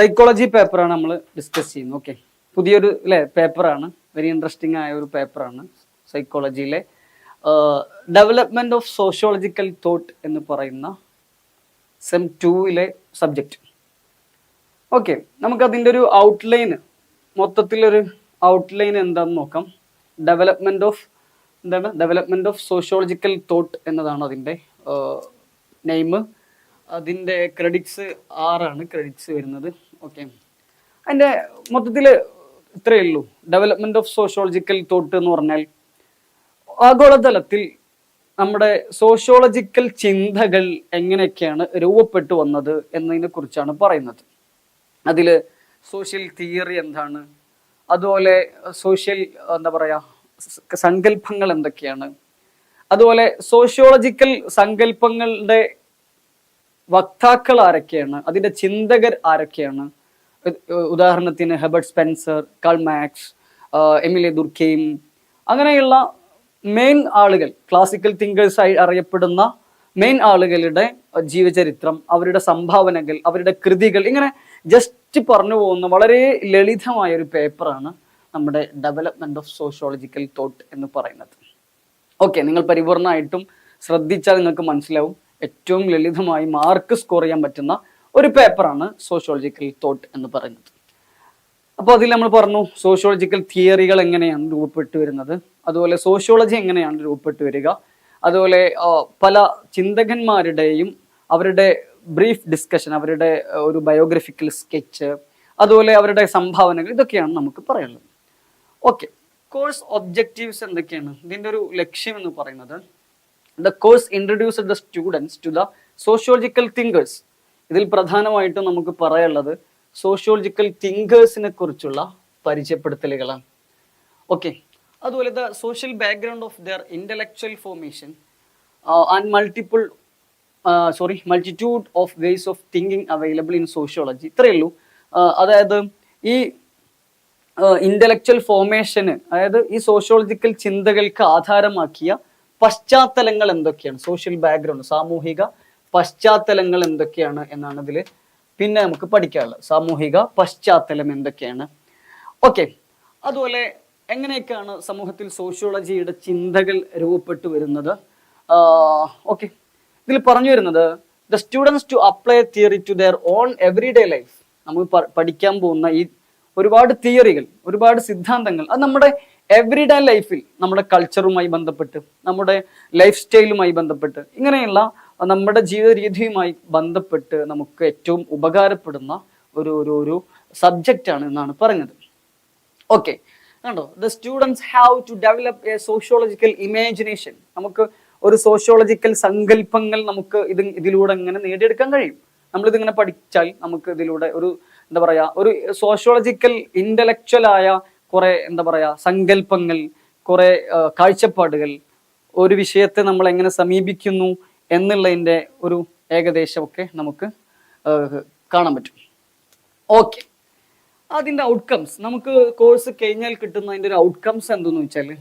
Psychology പേപ്പറാണ് നമ്മൾ discuss ചെയ്യുന്നത്. ഓക്കെ പുതിയൊരു അല്ലേ പേപ്പറാണ് വെരി ഇൻട്രസ്റ്റിംഗ് ആയ ഒരു പേപ്പറാണ് സൈക്കോളജിയിലെ ഡെവലപ്മെന്റ് ഓഫ് സോഷ്യോളജിക്കൽ തോട്ട് എന്ന് പറയുന്ന സെം ടൂവിലെ സബ്ജക്റ്റ് ഓക്കെ നമുക്ക് അതിന്റെ ഒരു ഔട്ട്ലൈൻ മൊത്തത്തിലൊരു ഔട്ട്ലൈൻ എന്താണെന്ന് നോക്കാം. ഡെവലപ്മെന്റ് ഓഫ് എന്താണ്? ഡെവലപ്മെന്റ് ഓഫ് സോഷ്യോളജിക്കൽ തോട്ട് എന്നതാണ് അതിന്റെ നെയിം അതിന്റെ ക്രെഡിറ്റ്സ് ആറാണ് ക്രെഡിറ്റ്സ് വരുന്നത്. ഓക്കെ അതിന്റെ മൊത്തത്തിൽ ഇത്രയേ ഉള്ളൂ. ഡെവലപ്മെന്റ് ഓഫ് സോഷ്യോളജിക്കൽ തോട്ട് എന്ന് പറഞ്ഞാൽ ആഗോളതലത്തിൽ നമ്മുടെ സോഷ്യോളജിക്കൽ ചിന്തകൾ എങ്ങനെയൊക്കെയാണ് രൂപപ്പെട്ടു വന്നത് എന്നതിനെ കുറിച്ചാണ് പറയുന്നത്. അതിൽ സോഷ്യൽ തിയറി എന്താണ്? അതുപോലെ സോഷ്യൽ എന്താ പറയുക സങ്കല്പങ്ങൾ എന്തൊക്കെയാണ്? അതുപോലെ സോഷ്യോളജിക്കൽ സങ്കല്പങ്ങളുടെ വക്താക്കൾ ആരൊക്കെയാണ്? അതിന്റെ ചിന്തകർ ആരൊക്കെയാണ്? ഉദാഹരണത്തിന് Herbert Spencer Karl Marx Emile Durkheim അങ്ങനെയുള്ള മെയിൻ ആളുകൾ ക്ലാസിക്കൽ തിങ്കേഴ്സ് ആയി അറിയപ്പെടുന്ന മെയിൻ ആളുകളുടെ ജീവചരിത്രം അവരുടെ സംഭാവനകൾ അവരുടെ കൃതികൾ ഇങ്ങനെ ജസ്റ്റ് പറഞ്ഞു പോകുന്ന വളരെ ലളിതമായ ഒരു പേപ്പറാണ് നമ്മുടെ ഡെവലപ്മെന്റ് ഓഫ് സോഷ്യോളജിക്കൽ തോട്ട് എന്ന് പറയുന്നത്. ഓക്കെ നിങ്ങൾ പരിപൂർണമായിട്ടും ശ്രദ്ധിച്ചാൽ നിങ്ങൾക്ക് മനസ്സിലാവും. ഏറ്റവും ലളിതമായി മാർക്ക് സ്കോർ ചെയ്യാൻ പറ്റുന്ന ഒരു പേപ്പറാണ് സോഷ്യോളജിക്കൽ തോട്ട് എന്ന് പറയുന്നത്. അപ്പോൾ അതിൽ നമ്മൾ പറഞ്ഞു സോഷ്യോളജിക്കൽ തിയറികൾ എങ്ങനെയാണ് രൂപപ്പെട്ടു വരുന്നത്? അതുപോലെ സോഷ്യോളജി എങ്ങനെയാണ് രൂപപ്പെട്ടു വരിക? അതുപോലെ പല ചിന്തകന്മാരുടെയും അവരുടെ ബ്രീഫ് ഡിസ്കഷൻ അവരുടെ ഒരു ബയോഗ്രഫിക്കൽ സ്കെച്ച് അതുപോലെ അവരുടെ സംഭാവനകൾ ഇതൊക്കെയാണ് നമുക്ക് പറയാനുള്ളത്. ഓക്കെ കോഴ്സ് ഒബ്ജക്റ്റീവ്സ് എന്തൊക്കെയാണ്? ഇതിന്റെ ഒരു ലക്ഷ്യം എന്ന് പറയുന്നത് the course introduce the students to the sociological thinkers ഇതിൽ പ്രധാനമായിട്ടും നമുക്ക് പറയാനുള്ളത് സോഷ്യോളജിക്കൽ തിങ്കേഴ്സിനെ കുറിച്ചുള്ള പരിചയപ്പെടുത്തലുകളാണ്. ഓക്കെ അതുപോലെ the social background of their intellectual formation and multiple sorry multitude of ways of thinking available in sociology ഇത്രയേ ഉള്ളൂ. അതായത് ഈ ഇന്റലക്ച്വൽ ഫോർമേഷന് അതായത് ഈ സോഷ്യോളജിക്കൽ ചിന്തകൾക്ക് ആധാരമാക്കിയ പശ്ചാത്തലങ്ങൾ എന്തൊക്കെയാണ്? സോഷ്യൽ ബാക്ക്ഗ്രൗണ്ട് സാമൂഹിക പശ്ചാത്തലങ്ങൾ എന്തൊക്കെയാണ് എന്നാണ് ഇതിൽ പിന്നെ നമുക്ക് പഠിക്കാനുള്ളത്. സാമൂഹിക പശ്ചാത്തലം എന്തൊക്കെയാണ്? ഓക്കെ അതുപോലെ എങ്ങനെയൊക്കെയാണ് സമൂഹത്തിൽ സോഷ്യോളജിയുടെ ചിന്തകൾ രൂപപ്പെട്ടു വരുന്നത്? ഓക്കെ ഇതിൽ പറഞ്ഞു വരുന്നത് the students to apply theory to their own every day life നമ്മൾ പഠിക്കാൻ പോകുന്ന ഈ ഒരുപാട് തിയറികൾ ഒരുപാട് സിദ്ധാന്തങ്ങൾ അത് നമ്മുടെ എവറി ഡേ ലൈഫിൽ നമ്മുടെ കൾച്ചറുമായി ബന്ധപ്പെട്ട് നമ്മുടെ ലൈഫ് സ്റ്റൈലുമായി ബന്ധപ്പെട്ട് ഇങ്ങനെയുള്ള നമ്മുടെ ജീവിത രീതിയുമായി ബന്ധപ്പെട്ട് നമുക്ക് ഏറ്റവും ഉപകാരപ്പെടുന്ന ഒരു ഒരു ഒരു സബ്ജക്റ്റ് ആണ് എന്നാണ് പറഞ്ഞത്. ഓക്കെ കണ്ടോ? The students have to develop a sociological imagination നമുക്ക് ഒരു സോഷ്യോളജിക്കൽ സങ്കല്പങ്ങൾ നമുക്ക് ഇത് ഇതിലൂടെ ഇങ്ങനെ നേടിയെടുക്കാൻ കഴിയും. നമ്മളിതിങ്ങനെ പഠിച്ചാൽ നമുക്ക് ഇതിലൂടെ ഒരു എന്താ പറയുക ഒരു സോഷ്യോളജിക്കൽ ഇന്റലക്ച്വൽ ആയ കുറെ എന്താ പറയാ സങ്കല്പങ്ങൾ കുറെ കാഴ്ചപ്പാടുകൾ ഒരു വിഷയത്തെ നമ്മൾ എങ്ങനെ സമീപിക്കുന്നു എന്നുള്ളതിന്റെ ഒരു ഏകദേശമൊക്കെ നമുക്ക് കാണാൻ പറ്റും. ഓക്കെ. അതിന്റെ ഔട്ട്കംസ് നമുക്ക് കോഴ്സ് കഴിഞ്ഞാൽ കിട്ടുന്ന അതിന്റെ ഒരു ഔട്ട്കംസ് എന്തെന്ന് വെച്ചാൽ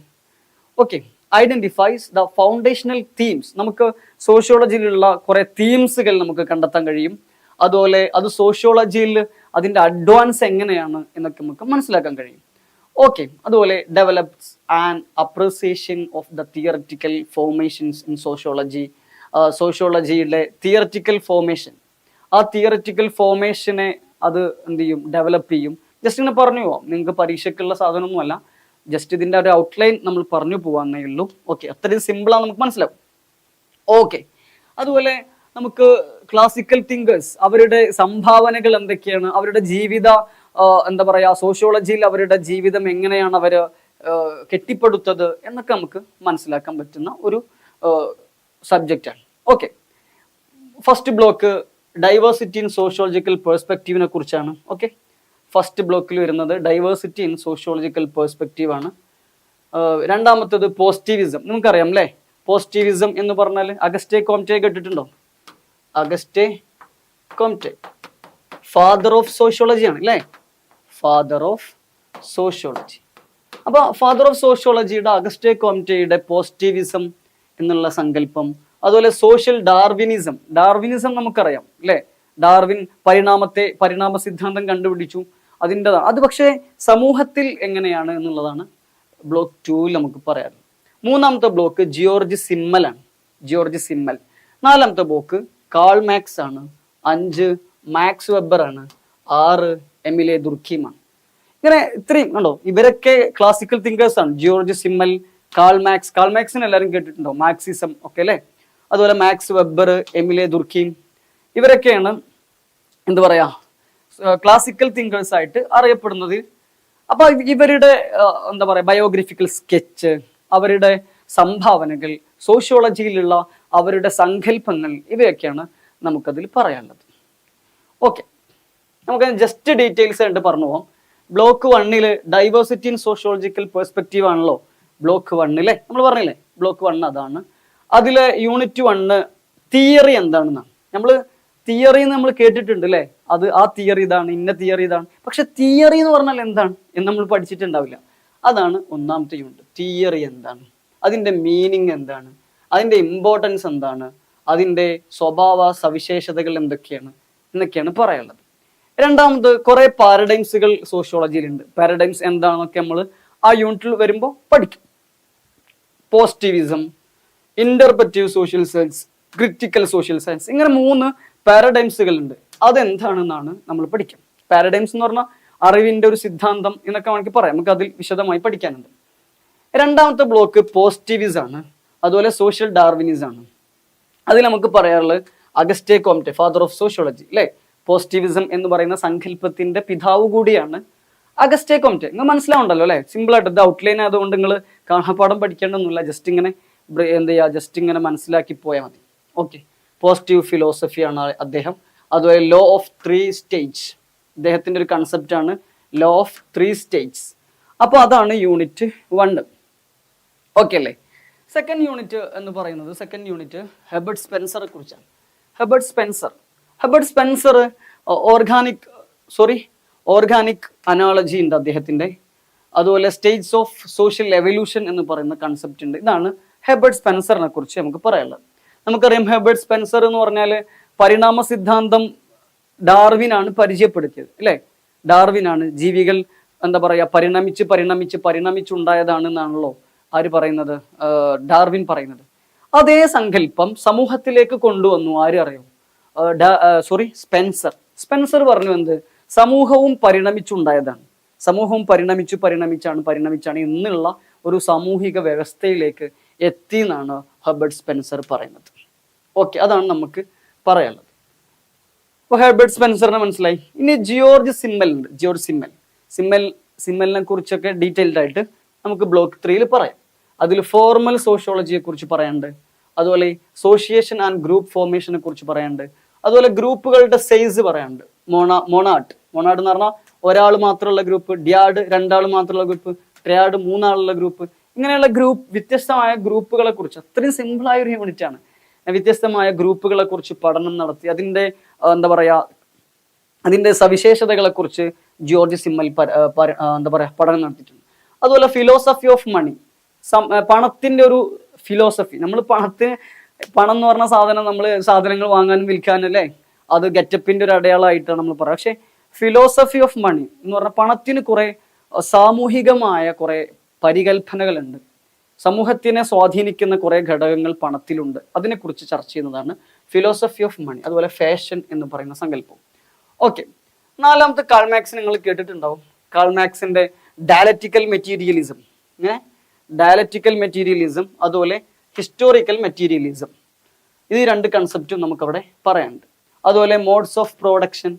okay identifies the foundational themes നമുക്ക് സോഷ്യോളജിയിലുള്ള കുറേ തീംസുകൾ നമുക്ക് കണ്ടെത്താൻ കഴിയും. അതുപോലെ അത് സോഷ്യോളജിയിൽ അതിന്റെ അഡ്വാൻസ് എങ്ങനെയാണ് എന്നൊക്കെ നമുക്ക് മനസ്സിലാക്കാൻ കഴിയും. ഓക്കെ അതുപോലെ develops and appreciation of the theoretical formations in sociology സോഷ്യോളജിയുടെ theoretical formation ആ തിയററ്റിക്കൽ ഫോർമേഷനെ അത് എന്ത് ചെയ്യും? ഡെവലപ്പ് ചെയ്യും. ജസ്റ്റ് ഇങ്ങനെ പറഞ്ഞു പോവാം. നിങ്ങൾക്ക് പരീക്ഷയ്ക്കുള്ള സാധനമൊന്നുമല്ല. ജസ്റ്റ് ഇതിന്റെ ഒരു ഔട്ട്ലൈൻ നമ്മൾ പറഞ്ഞു പോവാന്നേ ഉള്ളൂ. ഓക്കെ അത്രയും സിമ്പിളാണ് നമുക്ക് മനസ്സിലാവും. ഓക്കെ അതുപോലെ നമുക്ക് ക്ലാസിക്കൽ തിങ്കേഴ്സ് അവരുടെ സംഭാവനകൾ എന്തൊക്കെയാണ്? അവരുടെ ജീവിത എന്താ പറയുക സോഷ്യോളജിയിൽ അവരുടെ ജീവിതം എങ്ങനെയാണ് അവർ കെട്ടിപ്പടുത്തത് എന്നൊക്കെ നമുക്ക് മനസ്സിലാക്കാൻ പറ്റുന്ന ഒരു സബ്ജക്റ്റാണ് okay first block diversity in sociological പേഴ്സ്പെക്റ്റീവിനെ കുറിച്ചാണ്. ഓക്കെ ഫസ്റ്റ് ബ്ലോക്കിൽ വരുന്നത് ഡൈവേഴ്സിറ്റി ഇൻ സോഷ്യോളജിക്കൽ പേഴ്സ്പെക്റ്റീവ് ആണ്. രണ്ടാമത്തത് പോസിറ്റിവിസം നമുക്കറിയാം അല്ലേ പോസിറ്റിവിസം എന്ന് പറഞ്ഞാൽ അഗസ്റ്റേ കോംറ്റെ കേട്ടിട്ടുണ്ടോ? അഗസ്റ്റേ കോംറ്റെ ഫാദർ ഓഫ് സോഷ്യോളജിയാണ് അല്ലേ ഫാദർ ഓഫ് സോഷ്യോളജി അപ്പോൾ ഫാദർ ഓഫ് സോഷ്യോളജിയുടെ അഗസ്റ്റേ കോംറ്റയുടെ പോസിറ്റിവിസം എന്നുള്ള സങ്കല്പം അതുപോലെ സോഷ്യൽ ഡാർവിനിസം ഡാർവിനിസം നമുക്കറിയാം അല്ലേ? ഡാർവിൻ പരിണാമത്തെ പരിണാമ സിദ്ധാന്തം കണ്ടുപിടിച്ചു. അതിന്റെതാണ് അത് പക്ഷേ സമൂഹത്തിൽ എങ്ങനെയാണ് എന്നുള്ളതാണ് ബ്ലോക്ക് ടൂവിൽ നമുക്ക് പറയാറ്. മൂന്നാമത്തെ ബ്ലോക്ക് ജിയോർജ് സിമ്മലാണ് ജിയോർജ് സിമ്മൽ നാലാമത്തെ ബ്ലോക്ക് കാൾ മാക്സ് ആണ്. അഞ്ച് മാക്സ് വെബർ ആണ്. ആറ് എമിലെ ദുർഖീമാണ് ഇങ്ങനെ ഇത്രയും കണ്ടോ? ഇവരൊക്കെ ക്ലാസിക്കൽ തിങ്കേഴ്സ് ആണ്. Georg Simmel Karl Marx Karl മാക്സിന് എല്ലാവരും കേട്ടിട്ടുണ്ടോ? മാക്സിസം ഒക്കെ അല്ലേ? അതുപോലെ മാക്സ് വെബർ എമിലെ ദുർഖീം. ഇവരൊക്കെയാണ് എന്താ പറയാ ക്ലാസിക്കൽ തിങ്കേഴ്സ് ആയിട്ട് അറിയപ്പെടുന്നത്. അപ്പൊ ഇവരുടെ എന്താ പറയാ ബയോഗ്രഫിക്കൽ സ്കെച്ച് അവരുടെ സംഭാവനകൾ സോഷ്യോളജിയിലുള്ള അവരുടെ സങ്കല്പങ്ങൾ ഇവയൊക്കെയാണ് നമുക്കതിൽ പറയാനുള്ളത്. ഓക്കെ നമുക്ക് ജസ്റ്റ് ഡീറ്റെയിൽസ് ആയിട്ട് പറഞ്ഞു പോകാം ബ്ലോക്ക് വണ്ണിൽ ഡൈവേഴ്സിറ്റി ഇൻ സോഷ്യോളജിക്കൽ പെർസ്പെക്റ്റീവ് ആണല്ലോ ബ്ലോക്ക് വണ്ണിലെ നമ്മൾ പറഞ്ഞില്ലേ ബ്ലോക്ക് വൺ അതാണ്. അതിൽ യൂണിറ്റ് വണ്ണ് തിയറി എന്താണെന്നാണ്. നമ്മൾ തിയറി നമ്മൾ കേട്ടിട്ടുണ്ട് അല്ലേ? അത് ആ തിയറി ഇതാണ് ഇന്ന തിയറി ഇതാണ്. പക്ഷെ തിയറി എന്ന് പറഞ്ഞാൽ എന്താണ് എന്ന് നമ്മൾ പഠിച്ചിട്ടുണ്ടാവില്ല. അതാണ് ഒന്നാമത്തെ യൂണിറ്റ് തിയറി എന്താണ്? അതിന്റെ മീനിങ് എന്താണ്? അതിന്റെ ഇമ്പോർട്ടൻസ് എന്താണ്? അതിന്റെ സ്വഭാവ സവിശേഷതകൾ എന്തൊക്കെയാണ്? എന്നൊക്കെയാണ് പറയാനുള്ളത്. രണ്ടാമത് കുറെ പാരഡൈംസുകൾ സോഷ്യോളജിയിലുണ്ട്. പാരഡൈംസ് എന്താണെന്നൊക്കെ നമ്മൾ ആ യൂണിറ്റിൽ വരുമ്പോൾ പഠിക്കും. Positivism interpretive social science critical social science ഇങ്ങനെ മൂന്ന് പാരഡൈംസുകൾ ഉണ്ട് അതെന്താണെന്നാണ് നമ്മൾ പഠിക്കാം. പാരഡൈംസ് എന്ന് പറഞ്ഞാൽ അറിവിന്റെ ഒരു സിദ്ധാന്തം എന്നൊക്കെ നമുക്ക് പറയാം. നമുക്ക് അതിൽ വിശദമായി പഠിക്കാനുണ്ട്. രണ്ടാമത്തെ ബ്ലോക്ക് പോസിറ്റിവിസ് ആണ് അതുപോലെ സോഷ്യൽ ഡാർവിനിസ് ആണ്. അതിൽ നമുക്ക് പറയാറുള്ളത് Auguste Comte father of sociology അല്ലേ പോസിറ്റിവിസം എന്ന് പറയുന്ന സങ്കല്പത്തിന്റെ പിതാവ് കൂടിയാണ് അഗസ്റ്റേ കോംറ്റെ. നിങ്ങൾ മനസ്സിലാവുണ്ടല്ലോ അല്ലേ? സിമ്പിൾ ആയിട്ട് ഇത് ഔട്ട്ലൈൻ ആയതുകൊണ്ട് നിങ്ങൾ കാണാപ്പാടം പഠിക്കേണ്ടതൊന്നുമില്ല. ജസ്റ്റ് ഇങ്ങനെ എന്ത് ചെയ്യുക? ജസ്റ്റ് ഇങ്ങനെ മനസ്സിലാക്കി പോയാൽ മതി. ഓക്കെ പോസിറ്റീവ് ഫിലോസഫിയാണ് അദ്ദേഹം. അതുപോലെ ലോ ഓഫ് ത്രീ സ്റ്റേജ് അദ്ദേഹത്തിന്റെ ഒരു കൺസെപ്റ്റാണ് ലോ ഓഫ് ത്രീ സ്റ്റേജ് അപ്പോൾ അതാണ് യൂണിറ്റ് വണ് ഓക്കെ അല്ലേ? സെക്കൻഡ് യൂണിറ്റ് എന്ന് പറയുന്നത് സെക്കൻഡ് യൂണിറ്റ് ഹെബർട്ട് സ്പെൻസറെ കുറിച്ചാണ്. Herbert Spencer Herbert Spencer organic sorry organic analogy ഉണ്ട് അദ്ദേഹത്തിന്റെ. അതുപോലെ സ്റ്റേറ്റ്സ് ഓഫ് സോഷ്യൽ എവല്യൂഷൻ എന്ന് പറയുന്ന കൺസെപ്റ്റ് ഉണ്ട്. ഇതാണ് ഹെബർട്ട് സ്പെൻസറിനെ കുറിച്ച് നമുക്ക് പറയാനുള്ളത്. നമുക്കറിയാം ഹെബർട്ട് സ്പെൻസർ എന്ന് പറഞ്ഞാൽ പരിണാമ സിദ്ധാന്തം ഡാർവിനാണ് പരിചയപ്പെടുത്തിയത് അല്ലേ? ഡാർവിനാണ് ജീവികൾ എന്താ പറയുക പരിണമിച്ച് പരിണമിച്ച് പരിണമിച്ചുണ്ടായതാണെന്നാണല്ലോ ആര് പറയുന്നത്? ഡാർവിൻ പറയുന്നത്. അതേ സങ്കല്പം സമൂഹത്തിലേക്ക് കൊണ്ടുവന്നു ആര് അറിയോ? Sorry Spencer. സ്പെൻസർ പറഞ്ഞു എന്ത്? സമൂഹവും പരിണമിച്ചുണ്ടായതാണ്. സമൂഹവും പരിണമിച്ചു പരിണമിച്ചാണ് പരിണമിച്ചാണ് ഇന്നുള്ള ഒരു സാമൂഹിക വ്യവസ്ഥയിലേക്ക് എത്തി എന്നാണ് ഹെബർട്ട് സ്പെൻസർ പറയുന്നത്. ഓക്കെ അതാണ് നമുക്ക് പറയാനുള്ളത്. അപ്പൊ ഹെർബർട്ട് സ്പെൻസറിനെ മനസ്സിലായി. ഇനി ജിയോർജ് സിമ്മൽ ഉണ്ട്. ജിയോർജ് സിമ്മൽ. സിമ്മൽ സിമ്മലിനെ കുറിച്ചൊക്കെ ഡീറ്റെയിൽഡ് ആയിട്ട് നമുക്ക് ബ്ലോക്ക് ത്രീയിൽ പറയാം. അതിൽ ഫോർമൽ സോഷ്യോളജിയെ കുറിച്ച് പറയാനുണ്ട്. അതുപോലെ സോഷിയേഷൻ ആൻഡ് ഗ്രൂപ്പ് ഫോർമേഷനെ കുറിച്ച് പറയാനുണ്ട്. അതുപോലെ ഗ്രൂപ്പുകളുടെ സൈസ് പറയാനുണ്ട്. മോണ മൊണാട്ട്. മൊണാട്ട് എന്ന് പറഞ്ഞാൽ ഒരാൾ മാത്രമുള്ള ഗ്രൂപ്പ് ഡിയാഡ് രണ്ടാൾ മാത്രമുള്ള ഗ്രൂപ്പ് ട്രയാഡ് മൂന്നാളുള്ള ഗ്രൂപ്പ് ഇങ്ങനെയുള്ള ഗ്രൂപ്പ് വ്യത്യസ്തമായ ഗ്രൂപ്പുകളെ കുറിച്ച് അത്രയും സിമ്പിളായ ഒരു യൂണിറ്റ് ആണ്. വ്യത്യസ്തമായ ഗ്രൂപ്പുകളെ കുറിച്ച് പഠനം നടത്തി അതിന്റെ എന്താ പറയാ അതിന്റെ സവിശേഷതകളെ കുറിച്ച് ജോർജ് സിമ്മൽ എന്താ പറയാ പഠനം നടത്തിയിട്ടുണ്ട്. അതുപോലെ ഫിലോസഫി ഓഫ് മണി പണത്തിന്റെ ഒരു ഫിലോസഫി നമ്മൾ പണത്തിന് പണം എന്ന് പറഞ്ഞ സാധനം നമ്മൾ സാധനങ്ങൾ വാങ്ങാനും വിൽക്കാനും അല്ലേ? അത് ഗെറ്റപ്പിന്റെ ഒരു അടയാളമായിട്ടാണ് നമ്മൾ പറയുക. പക്ഷെ ഫിലോസഫി ഓഫ് മണി എന്ന് പറഞ്ഞ പണത്തിന് കുറെ സാമൂഹികമായ കുറെ പരികൽപ്പനകളുണ്ട്. സമൂഹത്തിനെ സ്വാധീനിക്കുന്ന കുറെ ഘടകങ്ങൾ പണത്തിലുണ്ട്. അതിനെക്കുറിച്ച് ചർച്ച ചെയ്യുന്നതാണ് ഫിലോസഫി ഓഫ് മണി അതുപോലെ ഫാഷൻ എന്ന് പറയുന്ന സങ്കല്പം. ഓക്കെ നാലാമത്തെ കാൾമാക്സ് നിങ്ങൾ കേട്ടിട്ടുണ്ടാവും. കാൾമാക്സിന്റെ dialectical materialism uh dialectical materialism അതുപോലെ ഹിസ്റ്റോറിക്കൽ മെറ്റീരിയലിസം ഇത് രണ്ട് കൺസെപ്റ്റും നമുക്കവിടെ പറയാനുണ്ട്. അതുപോലെ modes of production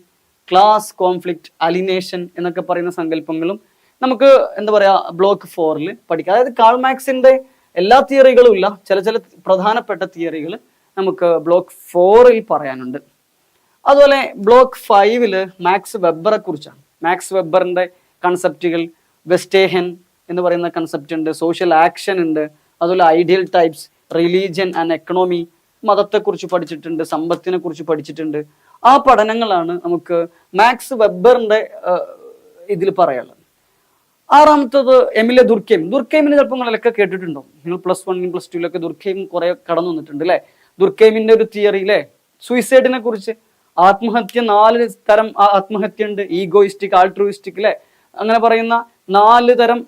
class conflict alienation എന്നൊക്കെ പറയുന്ന സങ്കല്പങ്ങളും നമുക്ക് എന്താ പറയുക ബ്ലോക്ക് ഫോറിൽ പഠിക്കാം. അതായത് കാൾമാക്സിന്റെ എല്ലാ തിയറികളും ഇല്ല ചില ചില പ്രധാനപ്പെട്ട തിയറികൾ നമുക്ക് ബ്ലോക്ക് ഫോറിൽ പറയാനുണ്ട്. അതുപോലെ ബ്ലോക്ക് ഫൈവിൽ മാക്സ് വെബറെ കുറിച്ചാണ്. മാക്സ് വെബറിന്റെ കൺസെപ്റ്റുകൾ വെസ്റ്റേഹൻ എന്ന് പറയുന്ന കൺസെപ്റ്റ് ഉണ്ട് സോഷ്യൽ ആക്ഷൻ ഉണ്ട് അതുപോലെ ideal types religion and economy മതത്തെക്കുറിച്ച് പഠിച്ചിട്ടുണ്ട് സമ്പത്തിനെ കുറിച്ച് പഠിച്ചിട്ടുണ്ട്. ആ പഠനങ്ങളാണ് നമുക്ക് മാക്സ് വെബറിന്റെ ഇതിൽ പറയാനുള്ളത്. ആറാമത്തത് എമിലെ ദുർഖേം. ദുർഖേമിന് ചിലപ്പോൾ നിങ്ങളൊക്കെ കേട്ടിട്ടുണ്ടോ? നിങ്ങൾ പ്ലസ് വണ്ണിനും പ്ലസ് ടുവിലൊക്കെ ദുർഖേം കുറെ കടന്നു വന്നിട്ടുണ്ട് അല്ലേ? ദുർക്കേമിന്റെ ഒരു തിയറി അല്ലേ? സൂയിസൈഡിനെ കുറിച്ച്. ആത്മഹത്യ നാല് തരം ആത്മഹത്യ ഉണ്ട് ഈഗോയിസ്റ്റിക് ആൾട്രോയിസ്റ്റിക് അല്ലെ? അങ്ങനെ പറയുന്ന നാല് തരം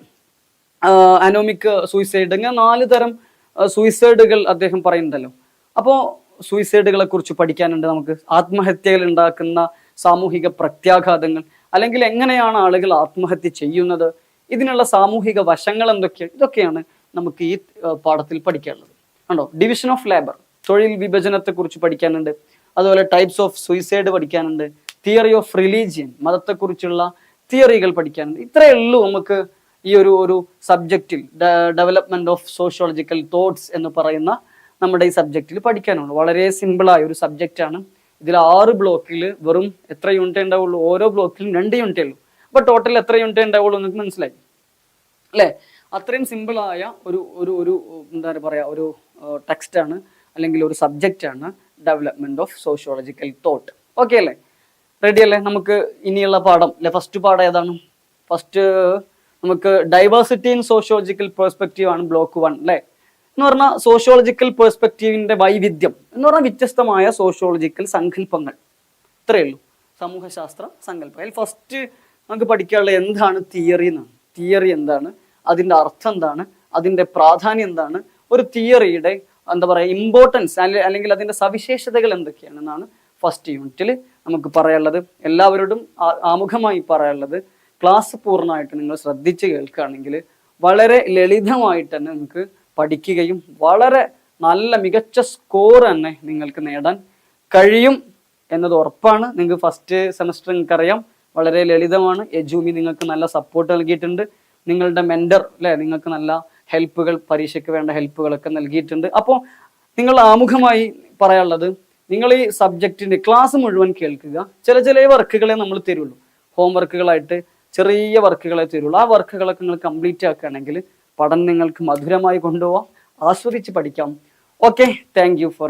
അനോമിക് സൂയിസൈഡ് ഇങ്ങനെ നാല് തരം സൂയിസൈഡുകൾ അദ്ദേഹം പറയുന്നുണ്ടല്ലോ. അപ്പോൾ സൂയിസൈഡുകളെ കുറിച്ച് പഠിക്കാനുണ്ട് നമുക്ക്. ആത്മഹത്യകൾ ഉണ്ടാക്കുന്ന സാമൂഹിക പ്രത്യാഘാതങ്ങൾ അല്ലെങ്കിൽ എങ്ങനെയാണ് ആളുകൾ ആത്മഹത്യ ചെയ്യുന്നത് ഇതിനുള്ള സാമൂഹിക വശങ്ങൾ എന്തൊക്കെയാണ് ഇതൊക്കെയാണ് നമുക്ക് ഈ പാഠത്തിൽ പഠിക്കാനുള്ളത്. കണ്ടോ? ഡിവിഷൻ ഓഫ് ലേബർ തൊഴിൽ വിഭജനത്തെ കുറിച്ച് പഠിക്കാനുണ്ട്. അതുപോലെ ടൈപ്സ് ഓഫ് സൂയിസൈഡ് പഠിക്കാനുണ്ട്. തിയറി ഓഫ് റിലീജിയൻ മതത്തെക്കുറിച്ചുള്ള തിയറികൾ പഠിക്കാനുണ്ട്. ഇത്രയേ ഉള്ളൂ നമുക്ക് ഈ ഒരു ഒരു സബ്ജക്റ്റിൽ ഡെവലപ്മെന്റ് ഓഫ് സോഷ്യോളജിക്കൽ തോട്ട്സ് എന്ന് പറയുന്ന നമ്മുടെ ഈ സബ്ജക്റ്റിൽ പഠിക്കാനുള്ളൂ വളരെ സിമ്പിളായ ഒരു സബ്ജക്റ്റാണ് ഇതിൽ ആറ് ബ്ലോക്കിൽ വെറും എത്ര യൂണിറ്റ് ഉണ്ടാവുള്ളൂ ഓരോ ബ്ലോക്കിലും രണ്ട് യൂണിറ്റേ ഉള്ളൂ അപ്പൊ ടോട്ടൽ എത്ര യൂണിറ്റ് ഉണ്ടാവുള്ളൂ നിങ്ങൾക്ക് മനസ്സിലായി? അല്ലേ? അത്രയും സിമ്പിളായ ഒരു ഒരു ഒരു എന്താ പറയുക ഒരു ടെക്സ്റ്റ് ആണ്. അല്ലെങ്കിൽ ഒരു സബ്ജക്റ്റ് ആണ് development of sociological thought okay അല്ലേ? റെഡി അല്ലേ? നമുക്ക് ഇനിയുള്ള പാഠം. അല്ലെ? ഫസ്റ്റ് പാഠം ഏതാണ്? ഫസ്റ്റ് നമുക്ക് ഡൈവേഴ്സിറ്റി ഇൻ സോഷ്യോളജിക്കൽ പെർസ്പെക്റ്റീവ് ആണ് ബ്ലോക്ക് വൺ അല്ലേ എന്ന് പറഞ്ഞാൽ സോഷ്യോളജിക്കൽ പെർസ്പെക്റ്റീവിന്റെ വൈവിധ്യം എന്ന് പറഞ്ഞാൽ വ്യത്യസ്തമായ സോഷ്യോളജിക്കൽ സങ്കല്പങ്ങൾ. ഇത്രയേ ഉള്ളൂ. സമൂഹശാസ്ത്ര സങ്കല്പം. അതിൽ ഫസ്റ്റ് നമുക്ക് പഠിക്കാനുള്ള എന്താണ് തിയറി എന്നാണ്. തിയറി എന്താണ്? അതിന്റെ അർത്ഥം എന്താണ്? അതിന്റെ പ്രാധാന്യം എന്താണ്? ഒരു തിയറിയുടെ എന്താ പറയുക ഇമ്പോർട്ടൻസ് അല്ലെങ്കിൽ അതിന്റെ സവിശേഷതകൾ എന്തൊക്കെയാണെന്നാണ് ഫസ്റ്റ് യൂണിറ്റിൽ നമുക്ക് പറയാനുള്ളത്. എല്ലാവരോടും ആമുഖമായി പറയാനുള്ളത്. ക്ലാസ് പൂർണമായിട്ട് നിങ്ങൾ ശ്രദ്ധിച്ച് കേൾക്കുകയാണെങ്കിൽ വളരെ ലളിതമായിട്ട് തന്നെ നിങ്ങൾക്ക് പഠിക്കുകയും വളരെ നല്ല മികച്ച സ്കോർ തന്നെ നിങ്ങൾക്ക് നേടാൻ കഴിയും എന്നത് ഉറപ്പാണ്. നിങ്ങൾക്ക് ഫസ്റ്റ് സെമസ്റ്റർ നിങ്ങൾക്ക് അറിയാം വളരെ ലളിതമാണ്. എജൂമി നിങ്ങൾക്ക് നല്ല സപ്പോർട്ട് നൽകിയിട്ടുണ്ട്. നിങ്ങളുടെ മെന്റർ അല്ലെ നിങ്ങൾക്ക് നല്ല ഹെൽപ്പുകൾ പരീക്ഷയ്ക്ക് വേണ്ട ഹെൽപ്പുകളൊക്കെ നൽകിയിട്ടുണ്ട്. അപ്പോൾ നിങ്ങൾ ആമുഖമായി പറയാനുള്ളത് നിങ്ങൾ ഈ സബ്ജക്റ്റിന്റെ ക്ലാസ് മുഴുവൻ കേൾക്കുക. ചില ചില വർക്കുകളെ നമ്മൾ തരുള്ളൂ. ഹോം വർക്കുകളായിട്ട് ചെറിയ വർക്കുകളെ തരുള്ളൂ. ആ വർക്കുകളൊക്കെ നിങ്ങൾ കംപ്ലീറ്റ് ആക്കുകയാണെങ്കിൽ പഠനം നിങ്ങൾക്ക് മധുരമായി കൊണ്ടുപോകാം ആസ്വദിച്ച് പഠിക്കാം. Okay thank for